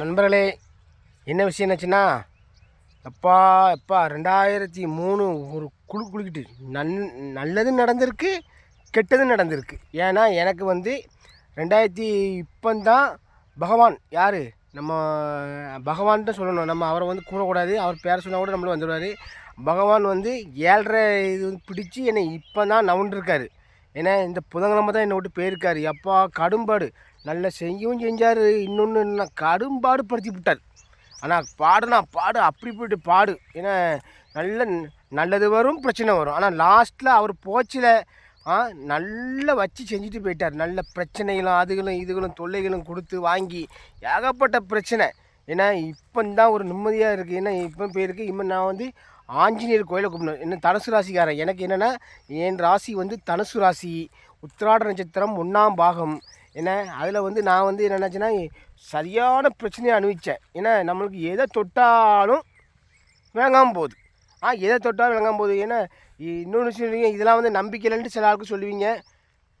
நண்பர்களே என்ன விஷயம் என்னாச்சுன்னா எப்பா எப்பா ரெண்டாயிரத்தி மூணு ஒரு குழு குளிக்கிட்டு நன் நல்லதும் நடந்திருக்கு கெட்டதும் நடந்திருக்கு. ஏன்னா எனக்கு வந்து ரெண்டாயிரத்தி இப்போந்தான் பகவான் யார்? நம்ம பகவான் சொல்லணும். நம்ம அவரை வந்து கூறக்கூடாது. அவர் பேரை சொன்னால் கூட நம்மளும் வந்துடுவார் பகவான் வந்து ஏழரை இது வந்து பிடிச்சி என்னை இப்போ தான் நவுண்டிருக்காரு. ஏன்னா இந்த புதன்கிழமை தான் என்னை விட்டு போயிருக்காரு. எப்பா கடும்பாடு. நல்ல செய்யவும் செஞ்சார். இன்னொன்று என்ன கடும்பாடு படுத்தி விட்டார். ஆனால் பாடுனா பாடு அப்படி போயிட்டு பாடு. ஏன்னா நல்ல நல்லது வரும் பிரச்சனை வரும். ஆனால் லாஸ்ட்டில் அவர் போச்சில் ஆ நல்லா வச்சு செஞ்சுட்டு போயிட்டார். நல்ல பிரச்சனைகளும் அதுகளும் இதுகளும் தொல்லைகளும் கொடுத்து வாங்கி ஏகப்பட்ட பிரச்சனை. ஏன்னா இப்போ தான் ஒரு நிம்மதியாக இருக்குது ஏன்னா இப்போ போயிருக்கு இப்போ நான் வந்து ஆஞ்சநேயர் கோயிலை கும்பிடணும் என்ன தனுசு ராசிக்காரன். எனக்கு என்னென்னா என் ராசி வந்து தனுசு ராசி. உத்திராட நட்சத்திரம் ஒன்றாம் பாகம். ஏன்னா அதில் வந்து நான் வந்து என்ன நினச்சேன்னா சரியான பிரச்சனையை அனுபவித்தேன் ஏன்னா நம்மளுக்கு எதை தொட்டாலும் விளங்காமல் போகுது. ஆ எதை தொட்டாலும் விளங்காமல் போகுது. ஏன்னா இன்னொன்று சொல்லுவீங்க இதெல்லாம் வந்து நம்பிக்கையிலன்ட்டு சில ஆளுக்கு சொல்லுவீங்க.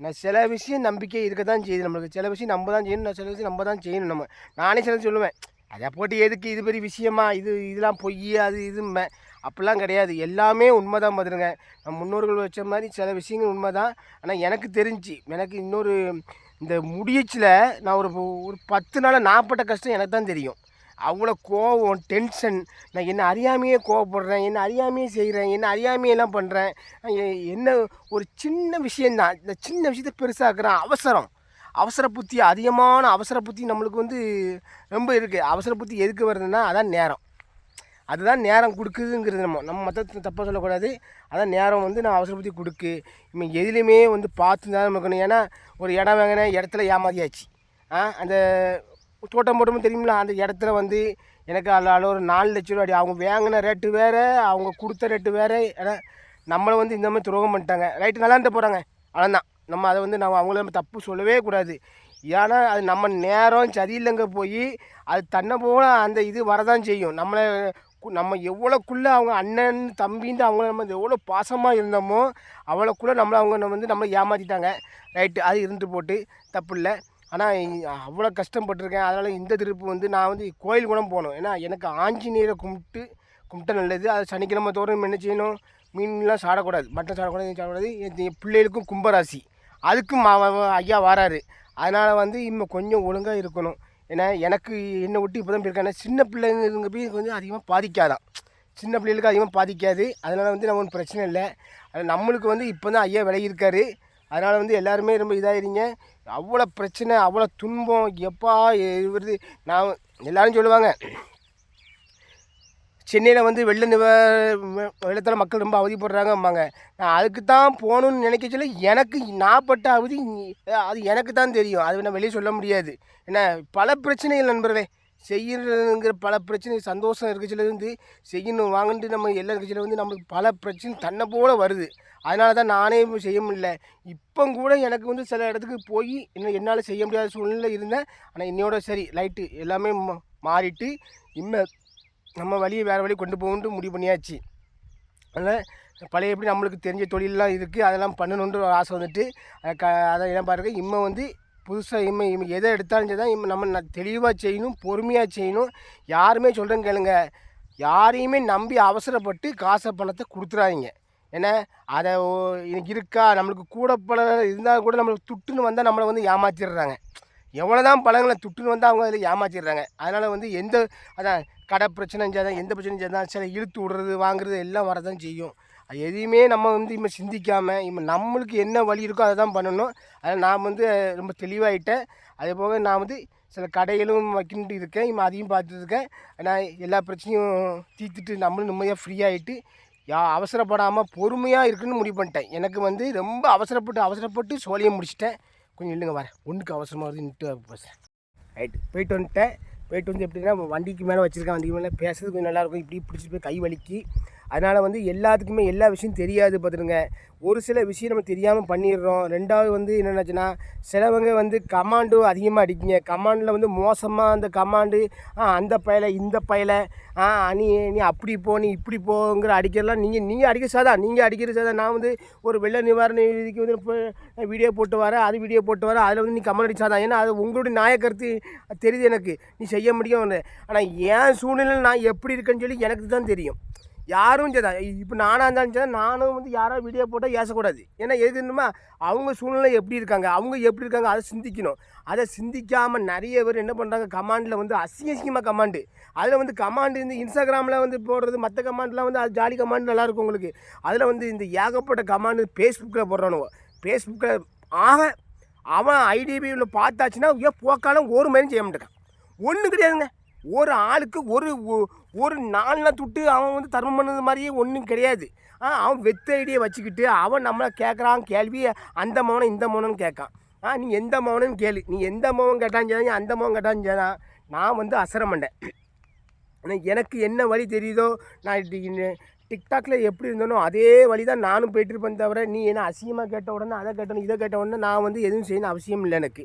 நான் சில விஷயம் நம்பிக்கை இருக்க தான் செய்யுது நம்மளுக்கு. சில விஷயம் நம்ம தான் செய்யணும் நான் சில விஷயம் நம்ம தான் செய்யணும் நம்ம. நானே சில சொல்லுவேன் அதை போட்டு எதுக்கு? இது பெரிய விஷயமா? இது இதெல்லாம் பொய் அது இதுமே அப்படிலாம் கிடையாது. எல்லாமே உண்மை தான் பார்த்துருங்க நம்ம முன்னோர்கள் வச்ச மாதிரி சில விஷயங்கள் உண்மை தான் ஆனால் எனக்கு தெரிஞ்சு எனக்கு இன்னொரு இந்த முடிச்சில் நான் ஒரு ஒரு பத்து நாள் நாற்பட்ட கஷ்டம் எனக்கு தான் தெரியும். அவ்வளோ கோவம் டென்ஷன் நான் என்ன அறியாமையே கோவப்படுறேன் என்ன அறியாமையே செய்கிறேன் என்ன அறியாமையெல்லாம் பண்ணுறேன் என்ன ஒரு சின்ன விஷயந்தான். இந்த சின்ன விஷயத்தை பெருசாக்குறேன் அவசரம். அவசர புத்தி அதிகமான அவசர புத்தி நம்மளுக்கு வந்து ரொம்ப இருக்குது அவசர புத்தி எதுக்கு வருதுன்னா அதான் நேரம். அதுதான் நேரம் கொடுக்குதுங்கிறது. நம்ம நம்ம மற்ற தப்பாக சொல்லக்கூடாது. அதான் நேரம் வந்து நான் அவசரப்படுத்தி கொடுக்கு. இவன் எதுலேயுமே வந்து பார்த்து தான் இருக்கணும். ஏன்னா ஒரு இடம் வாங்கின இடத்துல ஏமாதியாச்சு ஆ அந்த தோட்டம் போட்டோம்னு தெரியுமில அந்த இடத்துல வந்து எனக்கு அதில் ஒரு நாலு லட்ச ரூபா அடி. அவங்க வாங்கின ரேட்டு வேறு அவங்க கொடுத்த ரேட்டு வேறு. ஏன்னா நம்மளை வந்து இந்த மாதிரி துரோகம் பண்ணிட்டாங்க. ரைட்டு நல்லா இருந்த போகிறாங்க அவ்வளோதான் நம்ம அதை வந்து நம்ம அவங்கள நம்ம தப்பு சொல்லவே கூடாது. ஏன்னா அது நம்ம நேரம் சரியில்லைங்க போய் அது தன்னை போல அந்த இது வரதான் செய்யும். நம்மளை நம்ம எவ்வளோக்குள்ளே அவங்க அண்ணன் தம்பின்னு அவங்கள நம்ம எவ்வளோ பாசமாக இருந்தோமோ அவ்வளோக்குள்ளே நம்மளை அவங்க நம்ம வந்து நம்மளை ஏமாற்றிட்டாங்க ரைட்டு அது இருந்து போட்டு. தப்பு இல்லை. ஆனால் அவ்வளோ கஷ்டப்பட்டிருக்கேன். அதனால் இந்த திருப்பு வந்து நான் வந்து கோயில் குணம் போகணும் ஏன்னா எனக்கு ஆஞ்சநேயரை கும்பிட்டு கும்பிட்டா நல்லது. அது சனிக்கிழமை தோறும் என்ன செய்யணும்? மீன்லாம் சாடக்கூடாது. மட்டன் சாடக்கூடாது சாடக்கூடாது. என் பிள்ளைகளுக்கும் கும்பராசி. அதுக்கும் மா- ஐயா வராரு. அதனால் வந்து இன்னும் கொஞ்சம் ஒழுங்காக இருக்கணும். ஏன்னா எனக்கு என்னை விட்டு இப்போ தான் போயிருக்காங்க சின்ன பிள்ளைங்க போய் கொஞ்சம் அதிகமாக பாதிக்காதான் சின்ன பிள்ளைகளுக்கு அதிகமாக பாதிக்காது. அதனால் வந்து நம்ம ஒன்றும் பிரச்சனை இல்லை. அது நம்மளுக்கு வந்து இப்போ தான் ஐயா விலகியிருக்காரு. அதனால் வந்து எல்லாருமே ரொம்ப இதாகிறீங்க அவ்வளோ பிரச்சனை அவ்வளோ துன்பம் எப்பா வருது நான் எல்லோரும் சொல்லுவாங்க சென்னையில் வந்து வெள்ள நிவ வெள்ளத்தில் மக்கள் ரொம்ப அவதிப்படுறாங்கம்பாங்க. நான் அதுக்கு தான் போகணுன்னு நினைக்க சொல்ல எனக்கு நான் பட்ட அவதி அது எனக்கு தான் தெரியும். அது நான் வெளியே சொல்ல முடியாது. ஏன்னா பல பிரச்சனைகள் நண்பர்களே. செய்யணுங்கிற பல பிரச்சனை சந்தோஷம் இருக்கச்சிலேருந்து செய்யணும் வாங்கிட்டு நம்ம எல்லா இருக்கச்சில வந்து நம்மளுக்கு பல பிரச்சனை தன்னை போல வருது. அதனால தான் நானே செய்ய முடியல. இப்போ கூட எனக்கு வந்து சில இடத்துக்கு போய் இன்னும் என்னால் செய்ய முடியாத சூழ்நிலை இருந்தேன். ஆனால் என்னையோட சரி லைட்டு எல்லாமே மா- மாறிட்டு இனிமே நம்ம வழியை வேறு வழி கொண்டு போகணுன்ட்டு முடிவு பண்ணியாச்சு. அதனால் பழைய எப்படி நம்மளுக்கு தெரிஞ்ச தொழிலெலாம் இருக்குது அதெல்லாம் பண்ணணுன்ற ஒரு ஆசை வந்துட்டு அதை க அதை என்ன பாருங்க. இம்மை வந்து புதுசாக இம்மை இம்மை எதை எடுத்தாலும் சரி தான் இம்மை நம்ம தெளிவாக செய்யணும் பொறுமையாக செய்யணும். யாருமே சொல்கிறேன் கேளுங்க. யாரையுமே நம்பி அவசரப்பட்டு காசை பணத்தை கொடுத்துறாதீங்க. ஏன்னா அதை ஓ- எனக்கு இருக்கா? நம்மளுக்கு கூட பழம் இருந்தால் கூட நம்மளுக்கு துட்டுன்னு வந்தால் நம்மளை வந்து ஏமாற்றிடுறாங்க எவ்வளோ தான் பழங்களை துட்டுன்னு வந்தால் அவங்க அதில் ஏமாற்றிடுறாங்க அதனால் வந்து எந்த அதான் கடை பிரச்சனை செஞ்சால் எந்த பிரச்சனை செஞ்சால் சில இழுத்து விடுறது வாங்குறது எல்லாம் வரதான் செய்யும். அது எதையுமே நம்ம வந்து இப்போ சிந்திக்காமல் இப்போ நம்மளுக்கு என்ன வழி இருக்கோ அதை தான் பண்ணணும். அதில் நான் வந்து ரொம்ப தெளிவாயிட்டேன். அதே போக நான் வந்து சில கடைகளும் வைக்கிட்டு இருக்கேன். இப்போ அதையும் பார்த்துருக்கேன் ஆனால் நான் எல்லா பிரச்சனையும் தீர்த்துட்டு நம்மளும் நிம்மதியாக ஃப்ரீயாகிட்டு யா அவசரப்படாமல் பொறுமையாக இருக்குன்னு முடிவு பண்ணிட்டேன். எனக்கு வந்து ரொம்ப அவசரப்பட்டு அவசரப்பட்டு சோழியை முடிச்சிட்டேன். கொஞ்சம் இல்லைங்க வரேன். ஒன்றுக்கு அவசரமாக வருது நிட்டு பேசுகிறேன் ரைட்டு போயிட்டு வந்துட்டேன். போயிட்டு வந்து எப்படின்னா வண்டிக்கு மேலே வச்சுருக்கேன். வண்டிக்கு மேலே பேசுறது கொஞ்சம் நல்லாயிருக்கும் இப்படி பிடிச்சிட்டு போய் கை வலிக்கு. அதனால் வந்து எல்லாத்துக்குமே எல்லா விஷயம் தெரியாது பார்த்துருங்க ஒரு சில விஷயம் நம்ம தெரியாமல் பண்ணிடுறோம். ரெண்டாவது வந்து என்னென்னாச்சுன்னா சிலவங்க வந்து கமாண்டு அதிகமாக அடிக்குங்க. கமாண்டில் வந்து மோசமாக அந்த கமாண்டு ஆ அந்த பயலை இந்த பயலை ஆ நீ நீ அப்படி போ நீ இப்படி போங்கிற அடிக்கிறலாம் நீங்கள் நீங்கள் அடிக்க சாதா நீங்கள் அடிக்கிற சாதா. நான் வந்து ஒரு வெள்ள நிவாரண இதுக்கு வந்து வீடியோ போட்டு வரேன். அது வீடியோ போட்டு வரேன். அதில் வந்து நீ கமெண்ட் அடிச்சாதான் ஏன்னா அது உங்களுடைய நாயக்கருத்து கருத்து தெரியுது எனக்கு. நீ செய்ய முடியும் ஆனால் என் சூழ்நிலை நான் எப்படி இருக்கேன்னு சொல்லி எனக்கு தான் தெரியும். யாரும் சரிதான் இப்போ நானாக இருந்தாலும் சரி நானும் வந்து யாரோ வீடியோ போட்டால் ஏசக்கூடாது. ஏன்னா எதுன்னுமா அவங்க சூழ்நிலை எப்படி இருக்காங்க அவங்க எப்படி இருக்காங்க அதை சிந்திக்கணும். அதை சிந்திக்காமல் நிறைய பேர் என்ன பண்ணுறாங்க கமாண்டில் வந்து அசிங்க அசிங்கமாக கமாண்டு அதில் வந்து கமாண்டு இந்த இன்ஸ்டாகிராமில் வந்து போடுறது மற்ற கமாண்ட்லாம் வந்து அது ஜாலி கமாண்ட் நல்லாயிருக்கும் உங்களுக்கு. அதில் வந்து இந்த ஏகப்பட்ட கமாண்டு ஃபேஸ்புக்கில் போடுறானுவோ ஃபேஸ்புக்கில் ஆக அவன் ஐடிபியில் பார்த்தாச்சுன்னா ஏன் போக்காலும் ஒரு மாதிரி செய்ய மாட்டேக்கான் ஒன்றும் கிடையாதுங்க. ஒரு ஆளுக்கு ஒரு ஒரு நாலு துட்டு அவன் வந்து தர்மம் பண்ணது மாதிரியே ஒன்றும் கிடையாது. ஆ அவன் வெத்த ஐடியை வச்சுக்கிட்டு அவன் நம்மளை கேட்குறான் கேள்வியை அந்த மௌனம் இந்த மௌனம்னு கேட்கான். ஆ நீ எந்த மௌனம்னு கேளு. நீ எந்த மௌனம் கேட்டாலும் சரி அந்த மௌனம் கேட்டாலும் சரி நான் வந்து அசர மாட்டேன். ஆனால் எனக்கு என்ன வழி தெரியுதோ நான் டிக்டாக்ல எப்படி இருந்தனோ அதே வழி தான் நானும் போயிட்டு இருப்பேன் தவிர நீ என்ன அசியமாக கேட்ட உடனே அதை கேட்டணும் இதை கேட்ட உடனே நான் வந்து எதுவும் செய்யணும் அவசியம் இல்லை எனக்கு.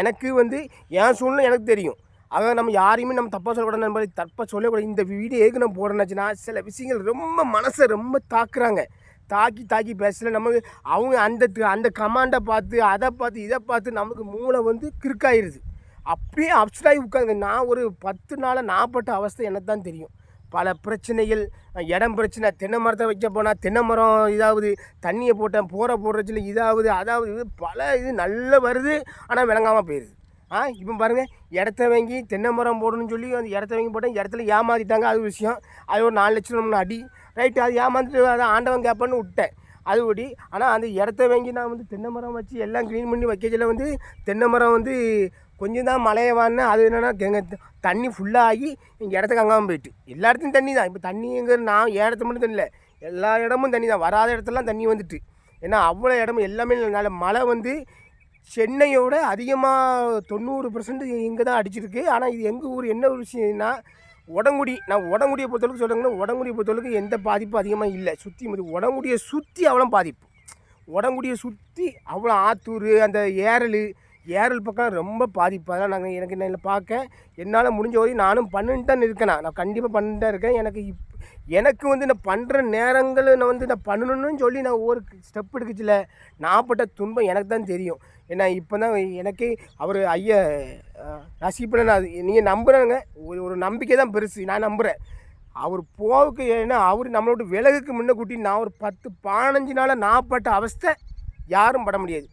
எனக்கு வந்து என் சூழ்நிலை எனக்கு தெரியும். அதான் நம்ம யாரையுமே நம்ம தப்பாக சொல்லக்கூடாது நம்ம தப்பாக சொல்லக்கூடாது. இந்த வீடியோ எதுக்கு நம்ம போடுறேன்னாச்சுன்னா சில விஷயங்கள் ரொம்ப மனசை ரொம்ப தாக்குறாங்க. தாக்கி தாக்கி பேசல. நமக்கு அவங்க அந்த த- அந்த கமாண்டை பார்த்து அதை பார்த்து இதை பார்த்து நமக்கு மூளை வந்து கிறுக்காயிருது. அப்படியே அப்சடாகி உட்காந்து நான் ஒரு பத்து நாளாக நான் பட்ட அவஸ்தை எனக்கு தான் தெரியும். பல பிரச்சனைகள் இடம் பிரச்சனை தென்னை மரத்தை வைக்க போனால் தென்னை மரம் இதாவது தண்ணியை போட்டேன் போகிற போடுறச்சில் இதாவது அதாவது இது பல இது நல்லா வருது ஆனால் விளங்காமல் போயிடுது ஆ இப்போ பாருங்கள் இடத்த வாங்கி தென்னை மரம் போடணும்னு சொல்லி அந்த இடத்த வாங்கி போட்டேன். இடத்துல ஏமாற்றிட்டாங்க அது விஷயம். அது ஒரு நாலு லட்சம் நம்ம அடி. ரைட்டு அது ஏமாந்துட்டு அதை ஆண்டவன் கேட்பான்னு விட்டேன். அது ஒடி ஆனால் அந்த இடத்த வாங்கி நான் வந்து தென்னை மரம் வச்சு எல்லாம் க்ளீன் பண்ணி வைக்கிறதுல வந்து தென்னை மரம் வந்து கொஞ்சம் தான் மழையை மழையவான்னு அது என்னென்னா எங்க தண்ணி ஆகி இந்த இடத்துக்கு அங்காமல் போயிட்டு. எல்லா இடத்துலையும் தண்ணி தான். இப்போ தண்ணிங்கிற நான் என் மட்டும் தண்ணி இல்லை எல்லா இடமும் தண்ணி தான். வராத இடத்துலலாம் தண்ணி வந்துட்டு. ஏன்னா அவ்வளோ இடமும் எல்லாமே நல்ல மழை வந்து சென்னையோட அதிகமாக தொண்ணூறு பர்சன்ட் இங்கே தான் அடிச்சிருக்கு. ஆனால் இது எங்கள் ஊர் என்ன ஒரு விஷயம்னா உடங்குடி. நான் உடங்குடியை பொறுத்தளவுக்கு சொல்கிறேங்கன்னா உடங்குடியை பொறுத்தளவுக்கு எந்த பாதிப்பும் அதிகமாக இல்லை. சுற்றி உடங்குடியை சுற்றி அவ்வளோ பாதிப்பு. உடங்குடியை சுற்றி அவ்வளோ ஆத்தூர் அந்த ஏரல் ஏரல் பக்கம் ரொம்ப பாதிப்பு. அதெல்லாம் நாங்கள் எனக்கு என்ன பார்க்க. என்னால் முடிஞ்ச வரையும் நானும் பண்ணிட்டு தான் இருக்கேன் நான். நான் கண்டிப்பாக பண்ணிட்டு தான் இருக்கேன். எனக்கு இப் எனக்கு வந்து நான் பண்ணுற நேரங்கள் நான் வந்து நான் பண்ணணும்னு சொல்லி நான் ஒவ்வொரு ஸ்டெப் எடுக்கச்சில்ல. நான் பட்ட துன்பம் எனக்கு தான் தெரியும். ஏன்னா இப்போ தான் எனக்கே அவர் ஐயா ரசிப்பேன் அது நீங்கள் நம்புகிறாங்க ஒரு ஒரு நம்பிக்கை தான் பெருசு நான் நம்புகிறேன் அவர் போவுக்கு ஏன்னா அவர் நம்மளோட விலகுக்கு முன்ன கூட்டி நான் ஒரு பத்து பதினஞ்சு நாளாக நான் பட்ட அவஸ்தை யாரும் பட முடியாது.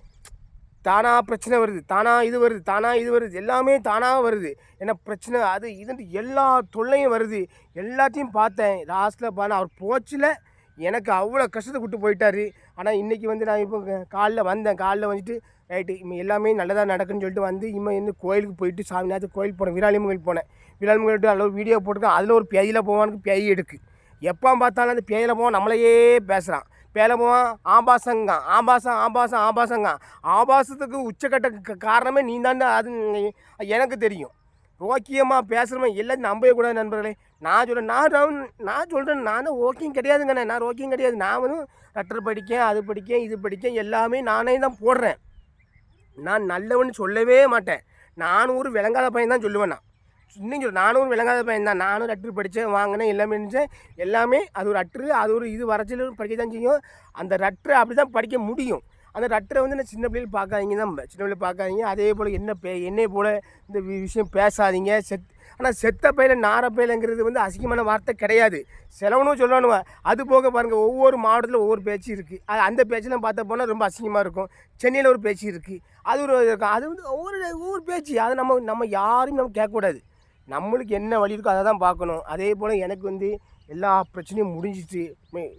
தானாக பிரச்சனை வருது தானாக இது வருது தானாக இது வருது எல்லாமே தானாக வருது. ஏன்னா பிரச்சனை அது இதுன்ட்டு எல்லா தொல்லையும் வருது. எல்லாத்தையும் பார்த்தேன். லாஸ்ட்டில் பார்த்தேன் அவர் போச்சில் எனக்கு அவ்வளோ கஷ்டத்தை விட்டு போயிட்டார். ஆனால் இன்றைக்கி வந்து நான் இப்போ காலைல வந்தேன். காலைல வந்துட்டு ரைட்டு இம்மை எல்லாமே நல்லதாக நடக்குன்னு சொல்லிட்டு வந்து இம்மை வந்து கோயிலுக்கு போயிட்டு சாமி நேரத்துக்கு கோயில் போனேன். விராலியம்மன் கோயில் போனேன். விராலியம்மன் கோயில் அதில் வீடியோ போட்டிருக்கேன் அதில் ஒரு பேயில் போவானுக்கு பேய் எடுக்கு எப்போ பார்த்தாலும் அந்த பேயில் போவான் நம்மளையே பேசுகிறான் பேலை போவான் ஆபாசங்க ஆபாசம் ஆபாசம் ஆபாசங்க ஆபாசத்துக்கு உச்சக்கட்ட காரணமே நீ தாண்டா அது எனக்கு தெரியும். ரோக்கியமாக பேசுகிறவன் இல்லை நம்பவே கூடாது நண்பர்களே. நான் சொல்கிறேன் நான் நான் நான் சொல்கிறேன் நான் ஓக்கியம் கிடையாதுங்கண்ணே. நான் ரோக்கியம் கிடையாது. நான் லெட்டர் படிக்கேன் அது படிக்கேன் இது படிக்கேன் எல்லாமே நானே தான் போடுறேன். நான் நல்லவன்னு சொல்லவே மாட்டேன். நானும் ஒரு விளங்காத பையன் தான் சொல்லுவேன் நான். இன்னும் சொல்ல நானும் ஒரு விளங்காத பையன் தான். நானும் லெட்ரு படித்தேன் வாங்கினேன் எல்லாமே இருந்துச்சேன் எல்லாமே அது ஒரு அட்ரு அது ஒரு இது வரைச்சல் படிக்க தான் செய்யும். அந்த ரட்ரு அப்படி தான் படிக்க முடியும். அந்த ரட்டரை வந்து நான் சின்ன பிள்ளைகள் பார்க்காதீங்க தான் சின்ன பிள்ளை பார்க்காதீங்க. அதே போல் என்ன பே என்னை போல் இந்த விஷயம் பேசாதீங்க. செத் ஆனால் செத்த பயில நார பயிலங்கிறது வந்து அசிங்கமான வார்த்தை கிடையாது. செலவனும் சொல்லணுவா அது போக பாருங்கள் ஒவ்வொரு மாவட்டத்தில் ஒவ்வொரு பேச்சு இருக்குது அது அந்த பேச்செல்லாம் பார்த்த போனால் ரொம்ப அசிங்கமாக இருக்கும். சென்னையில் ஒரு பேச்சு இருக்குது அது ஒரு இருக்கும் அது வந்து ஒவ்வொரு ஒவ்வொரு பேச்சு. அதை நம்ம நம்ம யாரையும் நம்ம கேட்கக்கூடாது. நம்மளுக்கு என்ன வழி இருக்கோ அதை தான் பார்க்கணும். அதே போல் எனக்கு வந்து எல்லா பிரச்சனையும் முடிஞ்சிட்டு மே-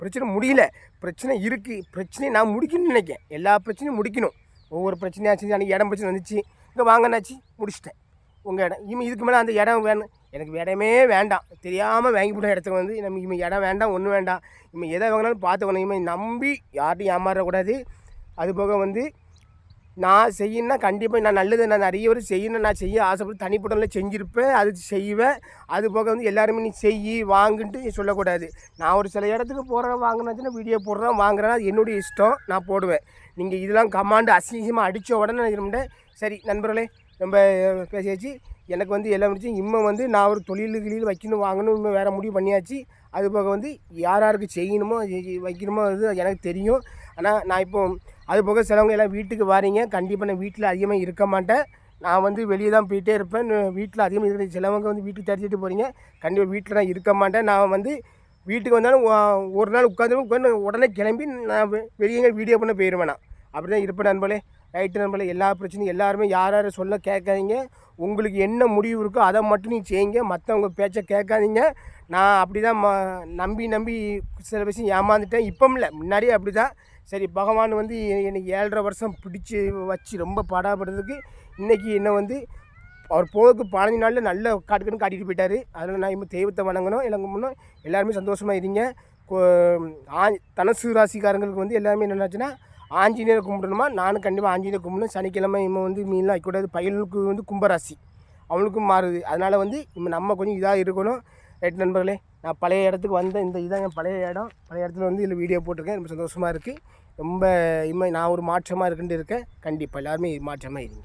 பிரச்சனை முடியல. பிரச்சனை இருக்குது பிரச்சனையை நான் முடிக்கணும்னு நினைக்கேன். எல்லா பிரச்சனையும் முடிக்கணும். ஒவ்வொரு பிரச்சனையாச்சு அன்றைக்கி இடம் பிரச்சனை வந்துச்சு. இங்கே வாங்கினாச்சு முடிச்சிட்டேன். உங்கள் இடம். இவன் இதுக்கு மேலே அந்த இடம் வேணும். எனக்கு இடமே வேண்டாம். தெரியாமல் வாங்கி போட்ட இடத்துக்கு வந்து நம்ம இவன் இடம் வேண்டாம் ஒன்றும் வேண்டாம். இவன் எதை வாங்கினாலும் பார்த்துக்கணும். இவன் நம்பி யார்ட்டையும் ஏமாறக்கூடாது. அது போக வந்து நான் செய்யணும்னா கண்டிப்பாக நான் நல்லது நான் நிறைய பேர் செய்யணும் நான் செய்ய ஆசைப்பட்டு தனிப்பட்டல செஞ்சுருப்பேன். அது செய்வேன். அது போக வந்து எல்லாருமே நீ செய் வாங்குன்ட்டு சொல்லக்கூடாது. நான் ஒரு சில இடத்துக்கு போகிறேன் வாங்கினாச்சுன்னா வீடியோ போடுறேன் வாங்குறேன்னா அது என்னுடைய இஷ்டம். நான் போடுவேன். நீங்கள் இதெல்லாம் கமாண்டு அசிங்கமாக அடித்த உடனே நினைக்கிற சரி நண்பர்களே நம்ம பேசியாச்சு. எனக்கு வந்து எல்லாம் முடிச்சு இம்மை வந்து நான் ஒரு தொழில் கிளியில் வைக்கணும் வாங்கணும் இம்மை வேறு முடிவு பண்ணியாச்சு. அது போக வந்து யார் யாருக்கு செய்யணுமோ வைக்கணுமோ அது எனக்கு தெரியும். ஆனால் நான் இப்போ அது போக சிலவங்க எல்லாம் வீட்டுக்கு வாரீங்க. கண்டிப்பாக நான் வீட்டில் அதிகமாக இருக்க மாட்டேன். நான் வந்து வெளியே தான் போயிட்டே இருப்பேன். வீட்டில் அதிகமாக இருக்கிற சிலவங்க வந்து வீட்டுக்கு தரிச்சிட்டு போகிறீங்க கண்டிப்பாக வீட்டில் நான் இருக்க மாட்டேன். நான் வந்து வீட்டுக்கு வந்தாலும் ஒரு நாள் உட்காந்து உட்காந்து உடனே கிளம்பி நான் வெளியேங்க வெளியே வீடியோ பண்ண போயிடுவேன் நான். அப்படி தான் இருப்பேன் நண்பர்களே. ரைட்டு நண்பர்களே எல்லா பிரச்சனையும் எல்லாருமே யார் யார் சொல்ல கேட்காதீங்க. உங்களுக்கு என்ன முடிவு இருக்கோ அதை மட்டும் நீ செய்யுங்க. மற்றவங்க பேச்சை கேட்காதீங்க. நான் அப்படி தான் ம நம்பி நம்பி சில விஷயம் ஏமாந்துட்டேன். இப்போ இல்லை. முன்னாடியே அப்படி தான் சரி பகவான் வந்து எனக்கு ஏழரை வருஷம் பிடிச்சி வச்சு ரொம்ப பாடாப்படுறதுக்கு இன்றைக்கி என்ன வந்து அவர் போகிறதுக்கு பதினஞ்சு நாளில் நல்ல காட்டுக்குன்னு காட்டிட்டு போயிட்டார். அதில் நான் இப்போ தெய்வத்தை வணங்கணும். எனக்கு முன்னே எல்லாருமே சந்தோஷமாக இருங்க. கொ- ஆ தனுசு ராசிக்காரங்களுக்கு வந்து எல்லாமே என்னென்னாச்சுன்னா ஆஞ்சநேயர் கும்பிடணுமா? நானும் கண்டிப்பாக ஆஞ்சநேயர் கும்பிடணும். சனிக்கிழமை இவன் வந்து மீன்லாம் வைக்கக்கூடாது. பையனுக்கு வந்து கும்பராசி. அவனுக்கும் மாறுது. அதனால் வந்து இப்போ நம்ம கொஞ்சம் இதாக இருக்கணும். ரைட் நண்பர்களே நான் பழைய இடத்துக்கு வந்தேன் இந்த இதாங்க என் பழைய இடம். பழைய இடத்துல வந்து இதில் வீடியோ போட்டிருக்கேன். ரொம்ப சந்தோஷமாக இருக்குது ரொம்ப இனிமே நான் ஒரு மாற்றமாக இருக்குன்ட்டு இருக்கேன் கண்டிப்பாக எல்லாருமே மாற்றமாக இருங்க.